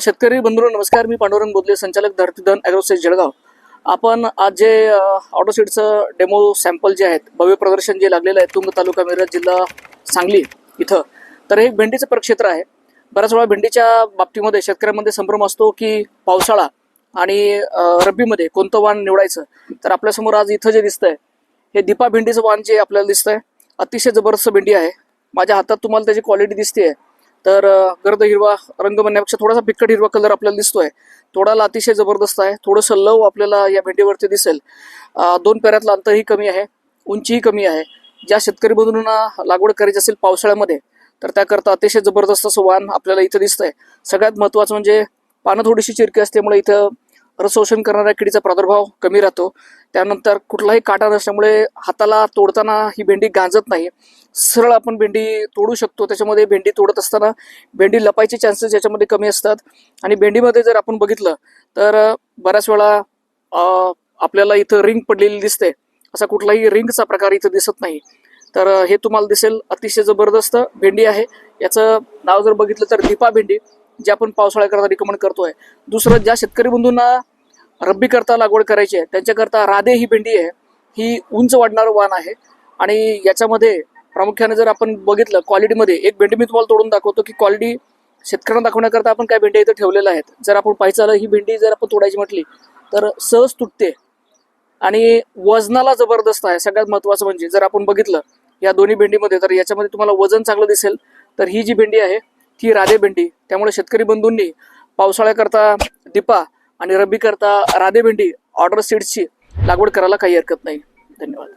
शेतकरी बंधू नमस्कार. मी पांडुरंग बोधले संचालक धरतीधन अॅग्रोसेस जळगाव. आपण आज जे ऑटोसीडचं डेमो सॅम्पल जे आहेत भव्य प्रदर्शन जे लागलेलं आहे तुंग तालुका मिरज जिल्हा सांगली इथं तर हे भेंडीचं प्रक्षेत्र आहे. बऱ्याच वेळा भेंडीच्या बाबतीमध्ये शेतकऱ्यांमध्ये संभ्रम असतो की पावसाळा आणि रब्बीमध्ये कोणतं वाण निवडायचं? तर आपल्यासमोर आज इथं जे दिसतंय हे दीपा भेंडीचं वाण जे आपल्याला दिसतंय अतिशय जबरदस्त भेंडी आहे. माझ्या हातात तुम्हाला त्याची क्वालिटी दिसते आहे तर गर्द हिरवा रंग म्हणण्यापेक्षा थोडासा फिक्कट हिरवा कलर आपल्याला दिसतोय. तोडाला अतिशय जबरदस्त आहे. थोडंसं लव आपल्याला या भेंडीवरती दिसेल. दोन पेऱ्यातलं अंतरही कमी आहे. उंचीही कमी आहे. ज्या शेतकरी बंधूंना लागवड करायची असेल पावसाळ्यामध्ये तर त्याकरता अतिशय जबरदस्त असं वाण आपल्याला इथं दिसतंय. सगळ्यात महत्त्वाचं म्हणजे पानं थोडीशी चिरकी असल्यामुळे इथं रसोषण करणाऱ्या किडीचा प्रादुर्भाव कमी राहतो. त्यानंतर कुठलाही काटा नसल्यामुळे हाताला तोडताना ही भेंडी गांजत नाही. सरळ आपण भेंडी तोडू शकतो. त्याच्यामध्ये भेंडी तोडत असताना भेंडी लपायचे चान्सेस याच्यामध्ये कमी असतात. आणि भेंडीमध्ये जर आपण बघितलं तर बऱ्याच वेळा आपल्याला इथं रिंग पडलेली दिसते. असा कुठलाही रिंगचा प्रकार इथं दिसत नाही. तर हे तुम्हाला दिसेल. अतिशय जबरदस्त भेंडी आहे. याचं नाव जर बघितलं तर दीपा भेंडी. जे आपण पावसाळ्याकरता रिकमेंड करतोय. दुसरं ज्या शेतकरी बंधूंना रब्बी करता लागवड करायची आहे त्यांच्याकरता राधे ही भेंडी आहे ही उंच वाढणारं वाण आहे. आणि याच्यामध्ये प्रामुख्याने जर आपण बघितलं क्वालिटीमध्ये एक भेंडी मी तुम्हाला तोडून दाखवतो की क्वालिटी शेतकऱ्यांना दाखवण्याकरता आपण काय भेंड्या इथं ठेवलेल्या आहेत. जर आपण पाहिजे ही भेंडी जर आपण तोडायची म्हटली तर सहज तुटते. आणि वजनाला जबरदस्त आहे. सगळ्यात महत्त्वाचं म्हणजे जर आपण बघितलं या दोन्ही भेंडीमध्ये तर याच्यामध्ये तुम्हाला वजन चांगलं दिसेल. तर ही जी भेंडी आहे ती राधे भेंडी. त्यामुळे शेतकरी बंधूंनी पावसाळ्याकरता दीपा आणि रब्बी करता राधे भेंडी ऑर्डर सीड्सची लागवड करायला काही हरकत नाही. धन्यवाद.